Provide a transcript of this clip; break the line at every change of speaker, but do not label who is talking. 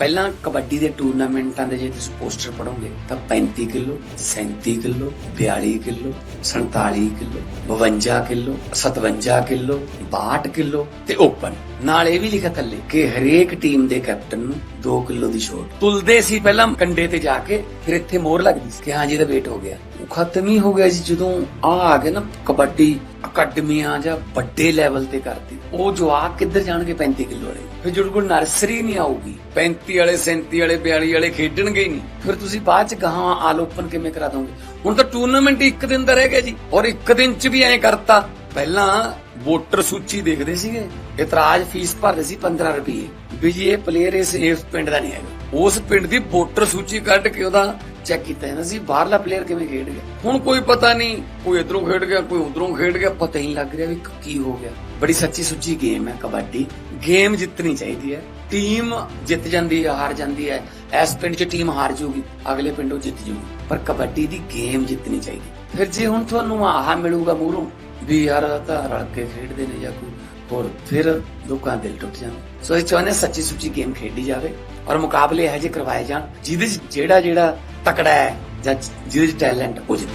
ਪਹਿਲਾਂ ਕਬੱਡੀ ਦੇ ਟੂਰਨਾਮੈਂਟਾਂ ਦੇ ਜੇ ਤੁਸੀਂ ਪੋਸਟਰ ਪੜੋਗੇ ਤਾਂ 35 kilo 37 kilo 42 kilo 47 kilo 52 kilo 57 kilo 62 kilo ਤੇ ਓਪਨ। ਨਾਲ ਇਹ ਵੀ ਲਿਖਿਆ ਥੱਲੇ ਕਿ ਹਰੇਕ ਟੀਮ ਦੇ ਕੈਪਟਨ ਨੂੰ 2 ਕਿਲੋ ਦੀ ਛੋਟ। ਤੁਲਦੇ ਸੀ ਪਹਿਲਾਂ ਕੰਡੇ ਤੇ ਜਾ ਕੇ, ਫਿਰ ਇੱਥੇ ਮੋਹਰ ਲੱਗਦੀ ਸੀ ਕਿ ਹਾਂ ਜੀ, ਇਹਦਾ weight ਹੋ ਗਿਆ। ਉਹ ਖਤਮ ਹੀ ਹੋ ਗਿਆ ਜੀ, ਜਦੋਂ ਆ ਆ ਗਏ ਨਾ ਕਬੱਡੀ ਅਕੈਡਮੀਆਂ ਜਾਂ ਵੱਡੇ ਲੈਵਲ ਤੇ ਕਰਦੀ। ਉਹ ਜਵਾਕ ਕਿੱਧਰ ਜਾਣਗੇ 35 ਕਿਲੋ ਵਾਲੇ? ਫਿਰ ਜਦੋਂ ਕੋਲ ਨਰਸਰੀ ਨਹੀਂ ਆਊਗੀ 35 ਵਾਲੇ 37 ਵਾਲੇ 42 ਵਾਲੇ ਖੇਡਣਗੇ ਹੀ ਨਹੀਂ। ਫਿਰ ਤੁਸੀਂ ਬਾਅਦ ਚ ਗਾਹਾਂ ਆਲ ਓਪਨ ਕਿਵੇਂ ਕਰਾ ਦੋਗੇ? ਹੁਣ ਤਾਂ ਟੂਰਨਾਮੈਂਟ ਇੱਕ ਦਿਨ ਦਾ ਰਹਿ ਗਿਆ ਜੀ, ਔਰ ਇੱਕ ਦਿਨ ਚ ਵੀ ਐਂ ਕਰਤਾ। ਪਹਿਲਾਂ ਵੋਟਰ ਸੂਚੀ ਦੇਖਦੇ ਸੀਗੇ, ਇਤਰਾਜ਼ ਫੀਸ ਭਰਦੇ ਸੀ 15 ਰੁਪਏ ਵੀ ਜੀ ਇਹ ਪਲੇਅਰ ਇਸ ਇਸ ਪਿੰਡ ਦਾ ਨਹੀਂ ਹੈਗਾ। ਉਸ ਪਿੰਡ ਦੀ ਵੋਟਰ ਸੂਚੀ ਕੱਢ ਕੇ ਉਹਦਾ ਚੈੱਕ ਕੀਤਾ ਜਾਂਦਾ ਸੀ, ਬਾਹਰਲਾ ਪਲੇਅਰ ਕਿਵੇਂ ਖੇਡ ਗਿਆ। ਹੁਣ ਕੋਈ ਪਤਾ ਨਹੀਂ, ਕੋਈ ਇਧਰੋਂ ਖੇਡ ਗਿਆ, ਕੋਈ ਉਧਰੋਂ ਖੇਡ ਗਿਆ, ਪਤਾ ਹੀ ਲੱਗ ਰਿਹਾ ਵੀ ਕੀ ਹੋ ਗਿਆ। ਬੜੀ ਸੱਚੀ ਸੁੱਚੀ ਗੇਮ ਹੈ ਕਬੱਡੀ। ਗੇਮ ਜਿੱਤਣੀ ਚਾਹੀਦੀ ਹੈ। ਟੀਮ ਜਿੱਤ ਜਾਂਦੀ ਹੈ, ਹਾਰ ਜਾਂਦੀ ਹੈ। ਇਸ ਪਿੰਡ 'ਚ ਟੀਮ ਹਾਰ ਜੂਗੀ ਅਗਲੇ ਪਿੰਡੋਂ ਜਿੱਤ ਜੂਗੀ ਪਰ ਕਬੱਡੀ ਦੀ ਗੇਮ ਜਿੱਤਣੀ ਚਾਹੀਦੀ। ਫਿਰ ਜੇ ਹੁਣ ਤੁਹਾਨੂੰ ਆਹਾ ਮਿਲੂਗਾ ਮੂਹਰੋਂ ਵੀ ਯਾਰ ਤਾਂ ਰਲ ਕੇ ਖੇਡਦੇ ਨੇ ਜਾਂ ਕੋਈ ਹੋਰ ਫਿਰ ਲੋਕਾਂ ਦਾ ਦਿਲ ਟੁੱਟ ਜਾਂਦਾ ਸੋ ਇਹ ਚਾਹੁੰਦੇ ਸੱਚੀ ਸੁੱਚੀ ਗੇਮ ਖੇਡੀ ਜਾਵੇ ਔਰ ਮੁਕਾਬਲੇ ਇਹੋ ਜਿਹੇ ਕਰਵਾਏ ਜਾਣ ਜਿਹਦੇ 'ਚ ਜਿਹੜਾ ਜਿਹੜਾ ਤਕੜਾ ਹੈ ਜਾਂ ਜਿਹਦੇ 'ਚ ਟੈਲੈਂਟ ਉਹ ਜਿੱਤੇ